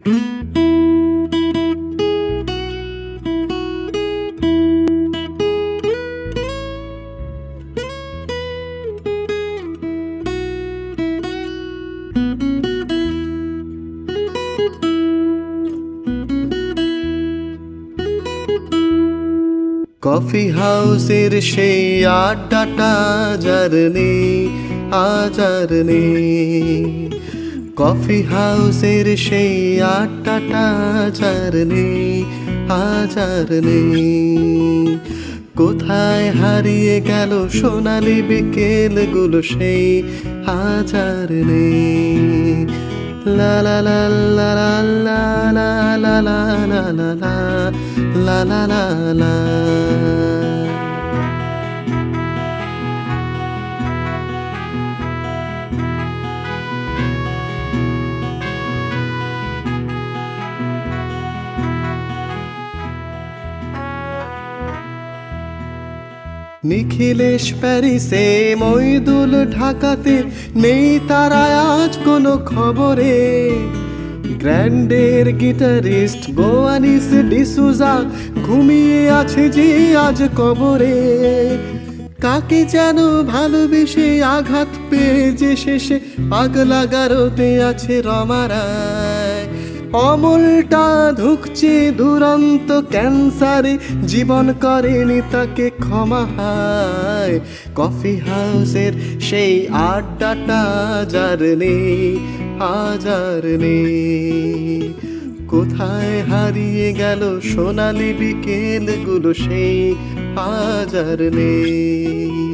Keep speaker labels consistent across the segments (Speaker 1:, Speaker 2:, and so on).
Speaker 1: Coffee হাউসের সেই আড্ডাটা যার নেই আজ আর নেই কফি হাউসের সেই আড্ডাটা যার নেই আজ আর নেই কোথায় হারিয়ে গেল সোনালি বিকেলগুলো সেই আজ আর নেই লা লা লা লা লা লা লা লা লা লা লা লা লা লা নিখিলেশ প্যারিসে মইদুল ঢাকাতে নেই তারা আজ কোনো খবরে। গ্র্যান্ডের গিটারিস্ট গোয়ানিস ডিসুজা ঘুমিয়ে আছে যে আজ কবরে। কাকে যেন ভালোবেসে আঘাত পেয়ে যে শেষে পাগলা গারোতে আছে রমারায় অমলটা ধুকছে দুরন্ত ক্যান্সারে, জীবন করেনি তাকে ক্ষমা হায়। কফি হাউসের সেই আড্ডাটা যার নেই, হাজার নেই। কোথায় হারিয়ে গেল সোনালি বিকেলগুলো সেই হাজার নেই।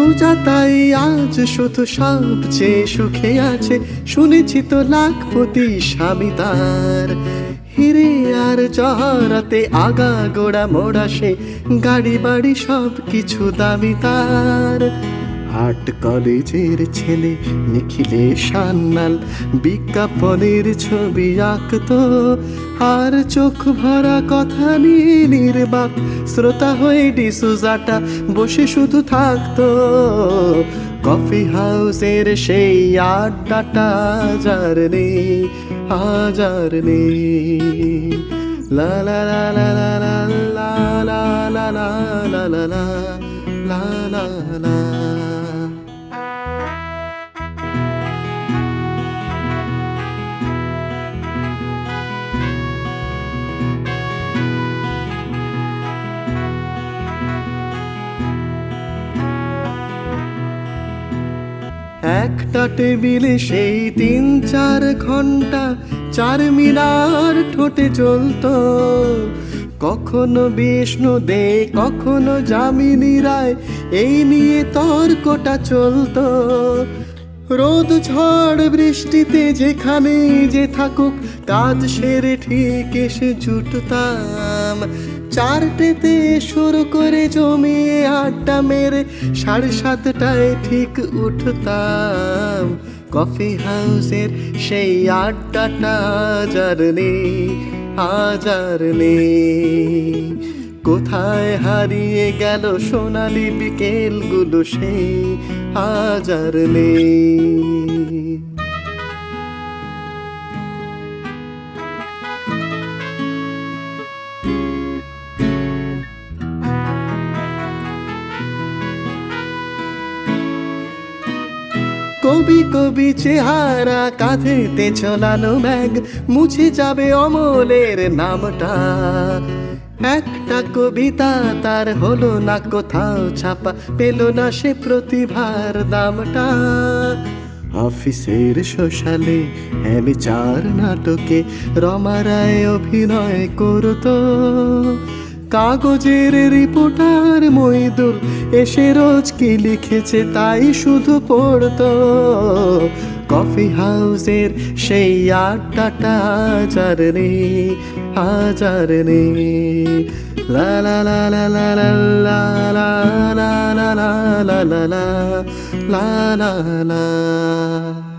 Speaker 1: সুজাতাই আজ শুধু সবচেয়ে সুখে আছে। শুনেছি তো লাখপতি স্বামী তার। হিরে আর জহরাতে আগা গোড়া মোড়া সে, গাড়ি বাড়ি সব কিছু দামি তার। আর্ট কলেজের ছেলে নিখিলে সান্নাল বিজ্ঞাপনের ছবি আঁকতো আর চোখ ভরা কথা নিয়ে নির্বাক শ্রোতা হয়ে ডিসুজাটা বসে শুধু থাকতো কফি হাউসের সেই আড্ডাটা যার নেই হাজার নেই লা লা লা লা লা লা লা লা লা লা লা লা লা লা একটা টেবিলে সেই তিন চার ঘণ্টা, চার মিনার ঠোঁটে চলতো কখনো বিষ্ণু দে, কখনো যামিনী রায়, এই নিয়ে তর্কটা চলতো। রোদ ঝড় বৃষ্টিতে যেখানে যে থাকুক, কাজ সেরে ঠিক এসে জুটতাম চারটেতে শুরু করে জমিয়ে আড্ডা মেরে সাড়ে সাতটায় ঠিক উঠতাম কফি হাউসের সেই আড্ডাটা যার নেই হাজার নেই। কোথায় হারিয়ে গেল সোনালি বিকেলগুলো সেই হাজার নেই। কবি কবি চেহারা কাঁধেতে ঝোলানো ম্যাগ, মুছে যাবে অমলের নামটা। একটা কবিতা তার হলো না, কোথাও ছাপা পেল না সে প্রতিভার দামটা। অফিসের সোশ্যালে হ্যামি চার নাটকে রমারায় অভিনয় করতো। কাগজের রিপোর্টার মইদুল এসে রোজ কি লিখেছে তাই শুধু পড়তো কফি হাউসের সেই আড্ডাটা হাজার রে হাজার রে লা লা লা লা লা লা লা লা লা লা লা লা লা লা লা লা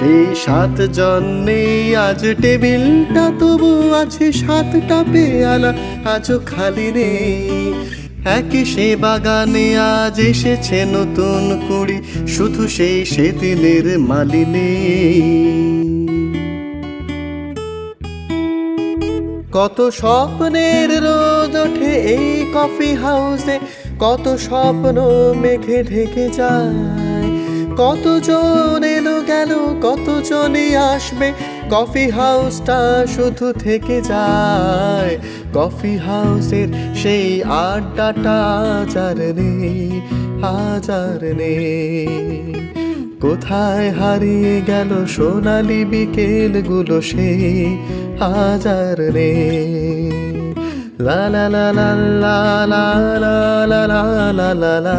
Speaker 1: সেই সাত জন্যে আজ টেবিলটা, তবু আছে সাতটা পেয়ালা আজও খালি নেই। একই সে বাগানে আজ এসেছে নতুন কুড়ি, শুধু সেই সেদিনের মালিনী। কত স্বপ্নের রোদ ওঠে এই কফি হাউসে, কত স্বপ্ন মেঘে ঢেকে যায়। কতজন এলো গেল কতজনই আসবে কফি হাউসটা শুধু থেকে যায় কফি হাউসের সেই আড্ডাটা আজার নেই আজার নেই কোথায় হারিয়ে গেল সোনালি বিকেলগুলো সে হাজার রে লা লা লা লা লা লা লা লা লা লা লা